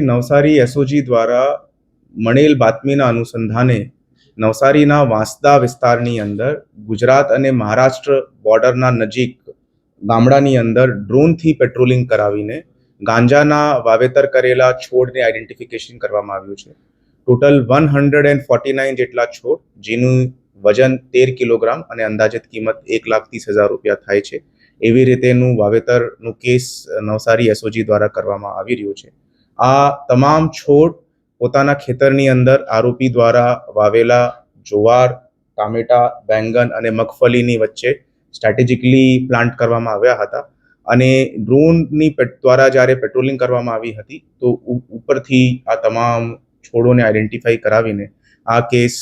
Navsari SOG દ્વારા મળેલ બાતમીના અનુસંધાને નવસારીના વાંસદા વિસ્તારની અંદર ગુજરાત અને મહારાષ્ટ્ર બોર્ડરના નજીક ગામડાની અંદર ડ્રોનથી પેટ્રોલિંગ કરાવીને ગાંજાના વાવેતર કરેલા છોડને આઈડેન્ટિફિકેશન કરવામાં આવ્યું છે. Total one hundred and forty nine જેટલા છોડ જેનું વજન તેર કિલોગ્રામ અને અંદાજિત કિંમત એક લાખ ત્રીસ હજાર રૂપિયા થાય છે. એવી રીતેનું વાવેતરનું કેસ નવસારી એસઓજી દ્વારા કરવામાં આવી રહ્યું છે. આ તમામ છોડ પોતાના ખેતરની અંદર આરોપી દ્વારા વાવેલા જુવાર, ટામેટા, બેંગન અને મગફળીની વચ્ચે સ્ટ્રેટેજિકલી પ્લાન્ટ કરવામાં આવ્યા હતા. અને ડ્રોનની દ્વારા જ્યારે પેટ્રોલિંગ કરવામાં આવી હતી, તો ઉપરથી આ તમામ છોડોને આઈડેન્ટિફાઈ કરાવીને આ કેસ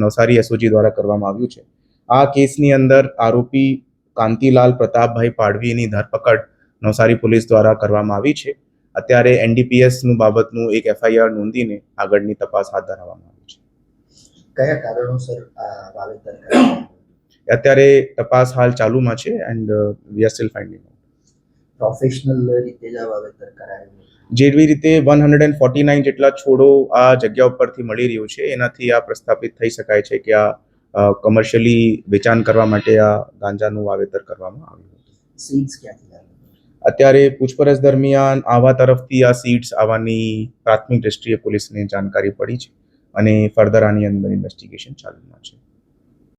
નવસારી એસઓજી દ્વારા કરવામાં આવ્યું છે. આ કેસની અંદર આરોપી કાંતિલાલ પ્રતાપભાઈ પાડવીની ધરપકડ નવસારી પોલીસ દ્વારા કરવામાં આવી છે. અત્યારે એનડીપીએસનું બાબતનું એક એફઆઈઆર નોંધીને આગળની તપાસ હાથ ધરવામાં આવી છે. કયા કારણોસર વાવેતર અત્યારે તપાસ હાલ ચાલુમાં છે and we are still finding professional રીતે જ વાવેતર કરાયું જેવી રીતે one hundred and forty nine જેટલા છોડો આ જગ્યા ઉપરથી મળી રહ્યું છે એનાથી આ પ્રસ્થાપિત થઈ શકાય છે કે આ કમર્શિયલી વેચાણ કરવા માટે આ ગાંજાનું વાવેતર કરવામાં આવ્યું સીડ્સ ક્યાંથી અત્યારે પૂછપરછ દરમિયાન આવા તરફથી આ સીટ્સ આવવાની પ્રાથમિક દ્રષ્ટિએ પોલીસને જાણકારી પડી છે અને ફર્ધર આની અંદર ઇન્વેસ્ટિગેશન ચાલુમાં છે.